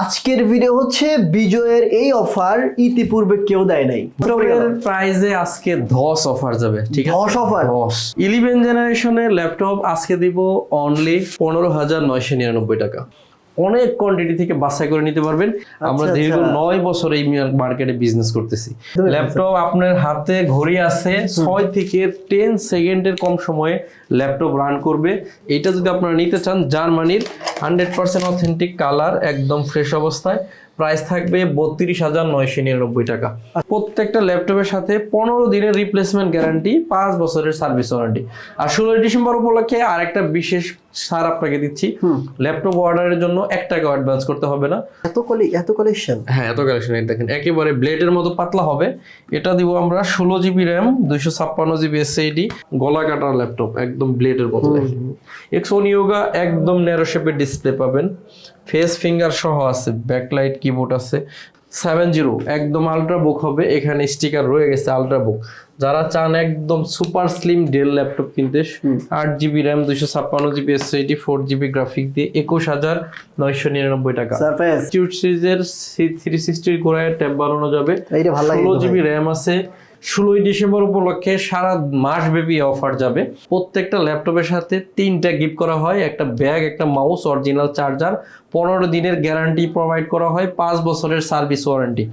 আজকের ভিডিও হচ্ছে বিজয়ের এই অফার ইতিপূর্বে কেউ দেয় নাই। প্রাইজে আজকে ধস অফার যাবে ঠিক আছে? ধস offer? ধস। ইলেভেন জেনারেশনের ল্যাপটপ আজকে দিব অনলি পনেরো হাজার নয়শো নিরানব্বই টাকা। অনেক কোয়ান্টিটি থেকে বাছাই করে নিতে পারবেন। আমরা আচ্ছা, দীর্ঘ আচ্ছা। নয় বছর এই মার্কেটে বিজনেস করতেছি। ল্যাপটপ আপনার হাতে ঘড়ি আছে ছয় থেকে টেন সেকেন্ডের কম সময়ে ল্যাপটপ রান করবে। এটা যদি আপনারা নিতে চান জার্মানির হান্ড্রেড পার্সেন্ট অথেন্টিক কালার একদম ফ্রেশ অবস্থায়। প্রাইস থাকবে বত্রিশ হাজার নয়শো নিরানব্বই টাকা। প্রত্যেকটা ল্যাপটপের সাথে পনেরো দিনের রিপ্লেসমেন্ট গ্যারান্টি পাঁচ বছরের সার্ভিস ওয়ারেন্টি আর ষোলোই ডিসেম্বর উপলক্ষে আরেকটা বিশেষ ছাড় আপনাকে দিচ্ছি। ল্যাপটপ অর্ডারের জন্য এক টাকা অ্যাডভান্স করতে হবে না। এত কলি এত কালেকশন হ্যাঁ এত কালেকশন দেখেন একেবারে ব্লেডের মতো পাতলা হবে। এটা দিব আমরা ষোলো জিবি র্যাম দুইশো ছাপ্পান্ন জিবি এসএইডি গলা কাটার ল্যাপটপ একদম ব্লেডের মতো এক্সোন ইয়োগা একদম ন্যারো শেপের ডিসপ্লে পাবেন। ফেস ফিঙ্গার সহ আছে ব্যাকলাইট কিবোর্ড আছে। সেভেন জিরো একদম আলট্রা বুক হবে এখানে স্টিকার রয়ে গেছে আলট্রা বুক যারা চান একদম সুপার স্লিম ডেল ল্যাপটপ কিনতে আট জিবি র্যাম দুইশো ছাপ্পান্ন GB SSD four GB graphic দিয়ে একুশ হাজার নয়শো নিরানব্বই টাকা। সিরিজের থ্রি সিক্সটির গোড়ায় ট্যাব বানানো যাবে। ষোলো জিবি র্যাম আছে। ষোলোই ডিসেম্বর উপলক্ষে সারা মাস ব্যাপী অফার যাবে। প্রত্যেকটা ল্যাপটপের সাথে তিনটা গিফট করা হয় একটা ব্যাগ একটা মাউস অরিজিনাল চার্জার পনেরো দিনের গ্যারান্টি প্রোভাইড করা হয় পাঁচ বছরের সার্ভিস ওয়ারেন্টি